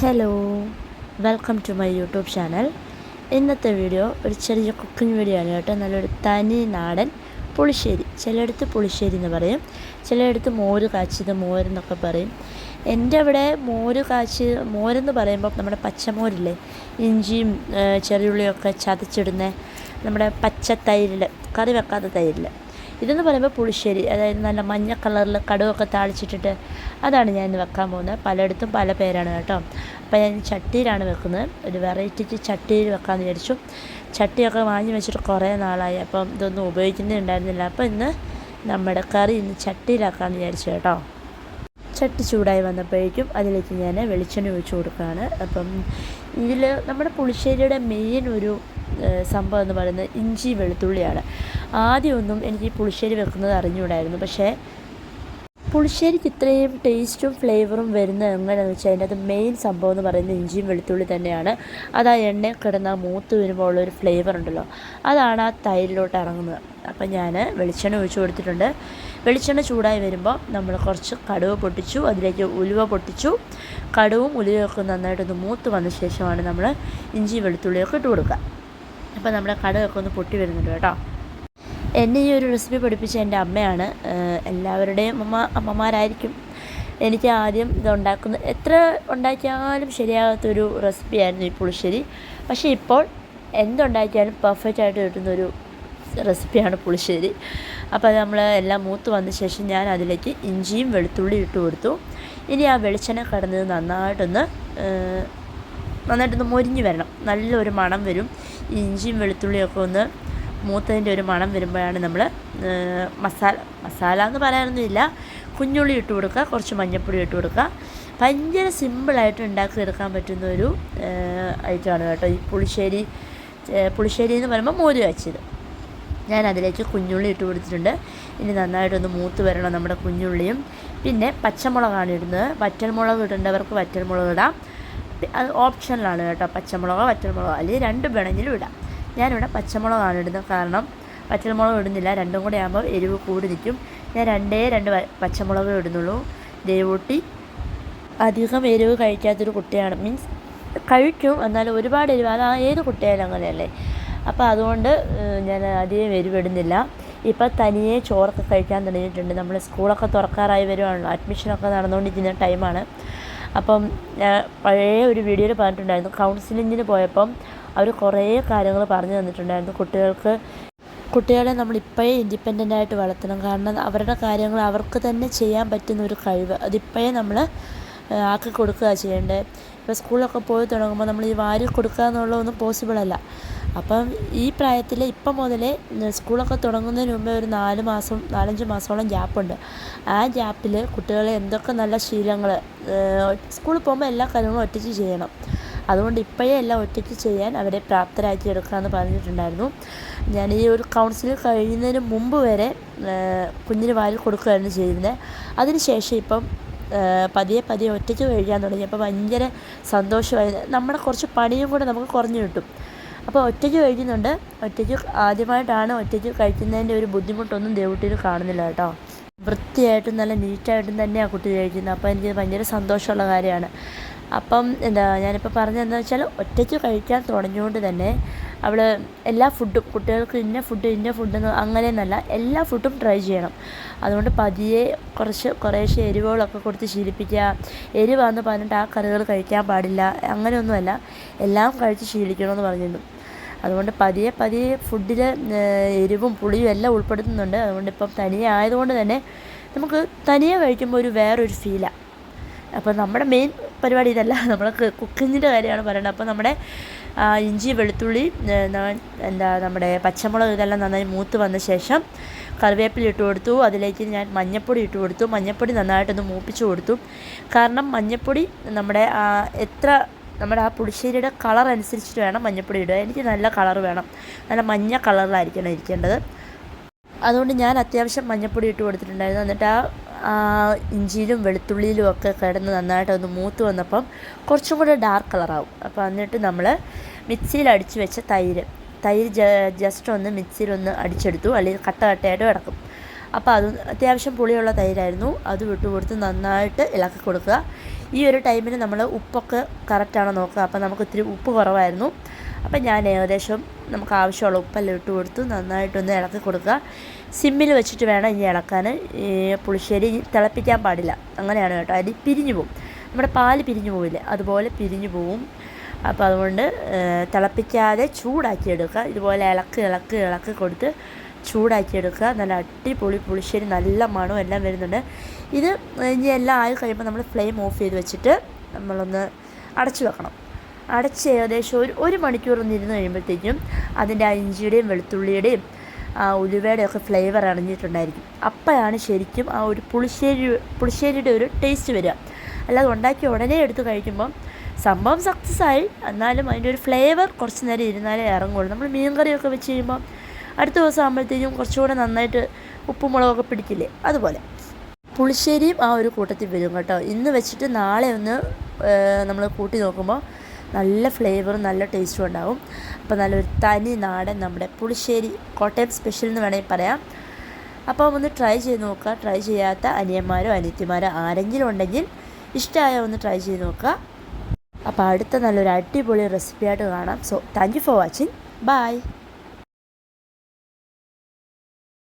Hello welcome to my YouTube channel ഇന്നത്തെ video ഒരു ചെറിയ കുക്കിംഗ് വീഡിയോ ആണ് കേട്ടോ. നല്ലൊരു തനി നാടൻ പുളിശ്ശേരി. ചിലയിടത്ത് പുളിശ്ശേരി എന്ന് പറയും. ചിലയിടത്ത് മോര് കാച്ചിയത് മോരെന്നൊക്കെ പറയും. എന്റെ അവിടെ മോര് കാച്ചി മോരെന്ന് പറയുമ്പോൾ നമ്മുടെ പച്ചമോരില്ലേ? ഇഞ്ചിയും ചെറിയുള്ളിയൊക്കെ ചതച്ചിടുന്ന നമ്മുടെ പച്ച തൈരിൽ കറി വെക്കാത്ത തൈരിൽ ഇതെന്ന് പറയുമ്പോൾ പുളിശ്ശേരി അതായത് നല്ല മഞ്ഞ കളറിൽ കടുവൊക്കെ താളിച്ചിട്ടിട്ട് അതാണ് ഞാൻ ഇന്ന് വെക്കാൻ പോകുന്നത്. പലയിടത്തും പല പേരാണ് കേട്ടോ. അപ്പോൾ ഞാൻ ചട്ടിയിലാണ് വെക്കുന്നത്. ഒരു വെറൈറ്റി ചട്ടിയിൽ വെക്കാമെന്ന് വിചാരിച്ചു. ചട്ടിയൊക്കെ വാങ്ങി വെച്ചിട്ട് കുറേ നാളായി. അപ്പം ഇതൊന്നും ഉപയോഗിക്കുന്നുണ്ടായിരുന്നില്ല. അപ്പോൾ ഇന്ന് നമ്മുടെ കറി ഇന്ന് ചട്ടിയിലാക്കാമെന്ന് വിചാരിച്ചു കേട്ടോ. ചട്ടി ചൂടായി വന്നപ്പോഴേക്കും അതിലേക്ക് ഞാൻ വെളിച്ചെണ്ണ ഒഴിച്ചു കൊടുക്കുകയാണ്. അപ്പം ഇതിൽ നമ്മുടെ പുളിശ്ശേരിയുടെ മെയിൻ ഒരു സംഭവം എന്ന് പറയുന്നത് ഇഞ്ചി വെളുത്തുള്ളിയാണ്. ആദ്യമൊന്നും എനിക്ക് പുളിശ്ശേരി വെക്കുന്നത് അറിഞ്ഞുകൂടായിരുന്നു. പക്ഷേ പുളിശ്ശേരിക്ക് ഇത്രയും ടേസ്റ്റും ഫ്ലേവറും വരുന്ന എങ്ങനെയാണെന്ന് വെച്ചാൽ അതിന്റെ അത് മെയിൻ സംഭവം എന്ന് പറയുന്നത് ഇഞ്ചിയും വെളുത്തുള്ളി തന്നെയാണ്. അത് ആ എണ്ണയിൽ കിടന്ന മൂത്ത് വരുമ്പോൾ ഉള്ളൊരു ഫ്ലേവർ ഉണ്ടല്ലോ. അതാണ് ആ തൈരിലോട്ട് ഇറങ്ങുന്നത്. അപ്പം ഞാൻ വെളിച്ചെണ്ണ ഒഴിച്ച് കൊടുത്തിട്ടുണ്ട്. വെളിച്ചെണ്ണ ചൂടായി വരുമ്പോൾ നമ്മൾ കുറച്ച് കടുവ് പൊട്ടിച്ചു അതിലേക്ക് ഉലുവ പൊട്ടിച്ചു. കടുവും ഉലുവയൊക്കെ നന്നായിട്ടൊന്ന് മൂത്ത് വന്ന ശേഷമാണ് നമ്മൾ ഇഞ്ചി വെളുത്തുള്ളിയൊക്കെ ഇട്ട് കൊടുക്കുക. അപ്പോൾ നമ്മുടെ കടുവൊക്കെ ഒന്ന് പൊട്ടി വരുന്നുണ്ട് കേട്ടോ. എന്നെ ഈ ഒരു റെസിപ്പി പഠിപ്പിച്ച എന്റെ അമ്മയാണ്. എല്ലാവരുടെയും അമ്മ അമ്മമാരായിരിക്കും എനിക്ക് ആദ്യം ഇത് ഉണ്ടാക്കുന്ന എത്ര ഉണ്ടാക്കിയാലും ശരിയാകാത്തൊരു റെസിപ്പിയായിരുന്നു ഈ പുളിശ്ശേരി. പക്ഷേ ഇപ്പോൾ എന്തുണ്ടാക്കിയാലും പെർഫെക്റ്റ് ആയിട്ട് കിട്ടുന്നൊരു റെസിപ്പിയാണ് പുളിശ്ശേരി. അപ്പോൾ നമ്മൾ എല്ലാം മൂത്ത് വന്ന ശേഷം ഞാൻ അതിലേക്ക് ഇഞ്ചിയും വെളുത്തുള്ളിയും ഇട്ട് കൊടുത്തു. ഇനി ആ വെളിച്ചെണ്ണ കടന്നത് നന്നായിട്ടൊന്ന് നന്നായിട്ടൊന്ന് മൊരിഞ്ഞ് വരണം. നല്ലൊരു മണം വരും. ഇഞ്ചിയും വെളുത്തുള്ളിയൊക്കെ ഒന്ന് മൂത്തതിന്റെ ഒരു മണം വരുമ്പോഴാണ് നമ്മൾ മസാല മസാല എന്ന് പറയാനൊന്നുമില്ല. കുഞ്ഞുള്ളി ഇട്ട് കൊടുക്കുക കുറച്ച് മഞ്ഞൾപ്പൊടി ഇട്ട് കൊടുക്കുക. ഭയങ്കര സിമ്പിളായിട്ട് ഉണ്ടാക്കിയെടുക്കാൻ പറ്റുന്ന ഒരു ഐറ്റമാണ് കേട്ടോ ഈ പുളിശ്ശേരി പുളിശ്ശേരി എന്ന് പറയുമ്പോൾ മോര് കാച്ചിയത്. ഞാൻ അതിലേക്ക് കുഞ്ഞുള്ളി ഇട്ട് കൊടുത്തിട്ടുണ്ട്. ഇനി നന്നായിട്ടൊന്ന് മൂത്ത് വരണം നമ്മുടെ കുഞ്ഞുള്ളിയും. പിന്നെ പച്ചമുളകാണ് ഇടുന്നത്. വറ്റൽമുളക് ഇടേണ്ടവർക്ക് വറ്റൽമുളക് ഇടാം. അത് ഓപ്ഷനിലാണ് കേട്ടോ പച്ചമുളകോ വറ്റൽമുളകോ. അല്ലെങ്കിൽ രണ്ട് വേണമെങ്കിലും ഇടാം. ഞാനിവിടെ പച്ചമുളകാണ് ഇടുന്നത്. കാരണം പച്ചമുളക് ഇടുന്നില്ല. രണ്ടും കൂടെ ആകുമ്പോൾ എരിവ് കൂടി നിൽക്കും. ഞാൻ രണ്ടേ രണ്ട് പച്ചമുളക് ഇടുന്നുള്ളൂ. ദേവൂട്ടി അധികം എരിവ് കഴിക്കാത്തൊരു കുട്ടിയാണ്. മീൻസ് കഴിക്കും. എന്നാലും ഒരുപാട് എരിവ്. അത് ഏത് കുട്ടിയായാലും അങ്ങനെയല്ലേ. അപ്പോൾ അതുകൊണ്ട് ഞാൻ അധികം എരിവ് ഇടുന്നില്ല. ഇപ്പം തനിയെ ചോറൊക്കെ കഴിക്കാൻ തുടങ്ങിയിട്ടുണ്ട്. നമ്മൾ സ്കൂളൊക്കെ തുറക്കാറായി വരുവാണല്ലോ. അഡ്മിഷനൊക്കെ നടന്നുകൊണ്ടിരിക്കുന്ന ടൈമാണ്. അപ്പം ഞാൻ പഴയ ഒരു വീഡിയോയിൽ പറഞ്ഞിട്ടുണ്ടായിരുന്നു. കൗൺസിലിങ്ങിന് പോയപ്പം അവർ കുറേ കാര്യങ്ങൾ പറഞ്ഞു തന്നിട്ടുണ്ടായിരുന്നു. കുട്ടികൾക്ക് കുട്ടികളെ നമ്മൾ ഇപ്പോഴേ ഇൻഡിപെൻഡന്റ് ആയിട്ട് വളർത്തണം. കാരണം അവരുടെ കാര്യങ്ങൾ അവർക്ക് തന്നെ ചെയ്യാൻ പറ്റുന്ന ഒരു കഴിവ് അതിപ്പോഴേ നമ്മൾ ആക്കി കൊടുക്കുക ചെയ്യേണ്ടത് ഇപ്പോൾ സ്കൂളിലൊക്കെ പോയി തുടങ്ങുമ്പോൾ നമ്മൾ ഈ വാരി കൊടുക്കുക എന്നുള്ളതൊന്നും പോസിബിൾ അല്ല. അപ്പം ഈ പ്രായത്തിൽ ഇപ്പം മുതലേ സ്കൂളൊക്കെ തുടങ്ങുന്നതിന് മുമ്പേ ഒരു നാല് മാസം നാലഞ്ച് മാസത്തോളം ഗ്യാപ്പുണ്ട്. ആ ഗ്യാപ്പിൽ കുട്ടികളെ എന്തൊക്കെ നല്ല ശീലങ്ങൾ സ്കൂളിൽ പോകുമ്പോൾ എല്ലാ കാര്യങ്ങളും ഒറ്റയ്ക്ക് ചെയ്യണം. അതുകൊണ്ട് ഇപ്പോഴേ എല്ലാം ഒറ്റയ്ക്ക് ചെയ്യാൻ അവരെ പ്രാപ്തരാക്കി എടുക്കാമെന്ന് പറഞ്ഞിട്ടുണ്ടായിരുന്നു. ഞാൻ ഈ ഒരു കൗൺസിലിൽ കഴിയുന്നതിന് മുമ്പ് വരെ കുഞ്ഞിന് വാലിൽ കൊടുക്കുകയായിരുന്നു ചെയ്തിരുന്നത് അതിനുശേഷം ഇപ്പം പതിയെ പതിയെ ഒറ്റയ്ക്ക് കഴിക്കാൻ തുടങ്ങിയപ്പോൾ ഭയങ്കര സന്തോഷമായി. നമ്മുടെ കുറച്ച് പണിയും കൂടെ നമുക്ക് കുറഞ്ഞു കിട്ടും. അപ്പോൾ ഒറ്റയ്ക്ക് കഴിക്കുന്നുണ്ട്. ഒറ്റയ്ക്ക് ആദ്യമായിട്ടാണ് ഒറ്റയ്ക്ക് കഴിക്കുന്നതിന്റെ ഒരു ബുദ്ധിമുട്ടൊന്നും ദേവുട്ടിയിൽ കാണുന്നില്ല കേട്ടോ. വൃത്തിയായിട്ടും നല്ല നീറ്റായിട്ടും തന്നെയാണ് കുട്ടി കഴിക്കുന്നത് അപ്പോൾ എനിക്ക് ഭയങ്കര സന്തോഷമുള്ള കാര്യമാണ്. അപ്പം എന്താ ഞാനിപ്പോൾ പറഞ്ഞതെന്ന് വെച്ചാൽ ഒറ്റയ്ക്ക് കഴിക്കാൻ തുടങ്ങിയോണ്ട് തന്നെ അവൾ എല്ലാ ഫുഡും കുട്ടികൾക്ക് ഇന്ന ഫുഡ് ഇന്ന ഫുഡ് അങ്ങനെയെന്നല്ല എല്ലാ ഫുഡും ട്രൈ ചെയ്യണം. അതുകൊണ്ട് പതിയെ കുറച്ച് കുറേശ്ശെ എരിവുകളൊക്കെ കൊടുത്ത് ശീലിപ്പിക്കുക. എരിവാന്ന് പറഞ്ഞിട്ട് ആ കറികൾ കഴിക്കാൻ പാടില്ല അങ്ങനെയൊന്നുമല്ല. എല്ലാം കഴിച്ച് ശീലിക്കണമെന്ന് പറഞ്ഞിരുന്നു. അതുകൊണ്ട് പതിയെ പതിയെ ഫുഡിൽ എരിവും പുളിയും എല്ലാം ഉൾപ്പെടുത്തുന്നുണ്ട്. അതുകൊണ്ട് ഇപ്പം തനിയെ ആയതുകൊണ്ട് തന്നെ നമുക്ക് തനിയെ കഴിക്കുമ്പോൾ ഒരു വേറൊരു ഫീലാണ് അപ്പോൾ നമ്മുടെ മെയിൻ പരിപാടി ഇതല്ല. നമ്മൾ കുക്കിങ്ങിന്റെ കാര്യമാണ് പറയുന്നത് അപ്പോൾ നമ്മുടെ ഇഞ്ചി വെളുത്തുള്ളി എന്താ നമ്മുടെ പച്ചമുളക് ഇതെല്ലാം നന്നായി മൂത്ത് വന്ന ശേഷം കറിവേപ്പില ഇട്ട് കൊടുത്തു. അതിലേക്ക് ഞാൻ മഞ്ഞൾപ്പൊടി ഇട്ട് കൊടുത്തു. മഞ്ഞൾപ്പൊടി നന്നായിട്ടൊന്ന് മൂപ്പിച്ച് കൊടുത്തു. കാരണം മഞ്ഞൾപ്പൊടി നമ്മുടെ എത്ര നമ്മുടെ ആ പുളിശ്ശേരിയുടെ കളർ അനുസരിച്ചിട്ട് വേണം മഞ്ഞൾപ്പൊടി ഇടുക. എനിക്ക് നല്ല കളർ വേണം. നല്ല മഞ്ഞ കളറിലായിരിക്കണം ഇരിക്കേണ്ടത്. അതുകൊണ്ട് ഞാൻ അത്യാവശ്യം മഞ്ഞൾപ്പൊടി ഇട്ട് കൊടുത്തിട്ടുണ്ടായിരുന്നു. എന്നിട്ട് ആ ഇഞ്ചിയിലും വെളുത്തുള്ളിയിലും ഒക്കെ കിടന്ന് നന്നായിട്ട് ഒന്ന് മൂത്ത് വന്നപ്പം കുറച്ചും കൂടെ ഡാർക്ക് കളറാവും അപ്പോൾ എന്നിട്ട് നമ്മൾ മിക്സിയിൽ അടിച്ച് വെച്ച തൈര്. തൈര് ജസ്റ്റ് ഒന്ന് മിക്സിയിൽ ഒന്ന് അടിച്ചെടുത്തു. അല്ലെങ്കിൽ കട്ട കട്ടയായിട്ട് കിടക്കും. അപ്പോൾ അത് അത്യാവശ്യം പുളിയുള്ള തൈരായിരുന്നു. അത് വിട്ടു കൊടുത്ത് നന്നായിട്ട് ഇളക്കി കൊടുക്കുക. ഈ ഒരു ടൈമിന് നമ്മൾ ഉപ്പൊക്കെ കറക്റ്റാണോ നോക്കുക. അപ്പോൾ നമുക്ക് ഇത്തിരി ഉപ്പ് കുറവായിരുന്നു. അപ്പം ഞാൻ ഏകദേശം നമുക്ക് ആവശ്യമുള്ള ഉപ്പെല്ലാം ഇട്ട് കൊടുത്ത് നന്നായിട്ടൊന്ന് ഇളക്കി കൊടുക്കുക. സിമ്മിൽ വെച്ചിട്ട് വേണം ഇനി ഇളക്കാൻ. പുളിശ്ശേരി തിളപ്പിക്കാൻ പാടില്ല. അങ്ങനെയാണ് കേട്ടോ. അരി പിരിഞ്ഞു പോകും നമ്മുടെ പാൽ പിരിഞ്ഞു പോവില്ലേ? അതുപോലെ പിരിഞ്ഞു പോവും. അപ്പോൾ അതുകൊണ്ട് തിളപ്പിക്കാതെ ചൂടാക്കി എടുക്കുക. ഇതുപോലെ ഇളക്ക് ഇളക്ക് ഇളക്കി കൊടുത്ത് ചൂടാക്കി എടുക്കുക. നല്ല അടിപൊളി പുളിശ്ശേരി നല്ല മണവും എല്ലാം വരുന്നുണ്ട്. ഇത് ഇനി എല്ലാം ആയി കഴിയുമ്പോൾ നമ്മൾ ഫ്ലെയിം ഓഫ് ചെയ്ത് വെച്ചിട്ട് നമ്മളൊന്ന് അടച്ചു വെക്കണം. അടച്ച് ഏകദേശം ഒരു ഒരു മണിക്കൂർ ഒന്ന് ഇരുന്ന് കഴിയുമ്പോഴത്തേക്കും അതിന്റെ ഇഞ്ചിയുടെയും വെളുത്തുള്ളിയുടെയും ഉലുവയുടെ ഒക്കെ ഫ്ലേവർ അണിഞ്ഞിട്ടുണ്ടായിരിക്കും അപ്പോഴാണ് ശരിക്കും ആ ഒരു പുളിശ്ശേരി പുളിശ്ശേരിയുടെ ഒരു ടേസ്റ്റ് വരിക. അല്ലാതെ ഉണ്ടാക്കി ഉടനെ എടുത്ത് കഴിക്കുമ്പം സംഭവം സക്സസ് ആയി. എന്നാലും അതിന്റെ ഒരു ഫ്ലേവർ കുറച്ച് നേരം ഇരുന്നാലേ ഇറങ്ങുള്ളൂ. നമ്മൾ മീൻ കറിയൊക്കെ വെച്ച് കഴിയുമ്പോൾ അടുത്ത ദിവസം ആകുമ്പോഴത്തേക്കും കുറച്ചുകൂടെ നന്നായിട്ട് ഉപ്പും മുളകൊക്കെ പിടിക്കില്ലേ? അതുപോലെ. പുളിശ്ശേരിയും ആ ഒരു കൂട്ടത്തിൽ വരും കേട്ടോ. ഇന്ന് വെച്ചിട്ട് നാളെ ഒന്ന് നമ്മൾ കൂട്ടി നോക്കുമ്പോൾ നല്ല ഫ്ലേവറും നല്ല ടേസ്റ്റും ഉണ്ടാവും. അപ്പോൾ നല്ലൊരു തനി നാടൻ നമ്മുടെ പുളിശ്ശേരി കോട്ടയം സ്പെഷ്യൽ എന്ന് വേണമെങ്കിൽ പറയാം. അപ്പോൾ ഒന്ന് ട്രൈ ചെയ്ത് നോക്കുക. ട്രൈ ചെയ്യാത്ത അനിയന്മാരോ അനിയത്തിമാരോ ആരെങ്കിലും ഉണ്ടെങ്കിൽ ഇഷ്ടമായ ഒന്ന് ട്രൈ ചെയ്ത് നോക്കുക. അപ്പോൾ അടുത്ത നല്ലൊരു അടിപൊളി റെസിപ്പിയായിട്ട് കാണാം. So thank you for watching bye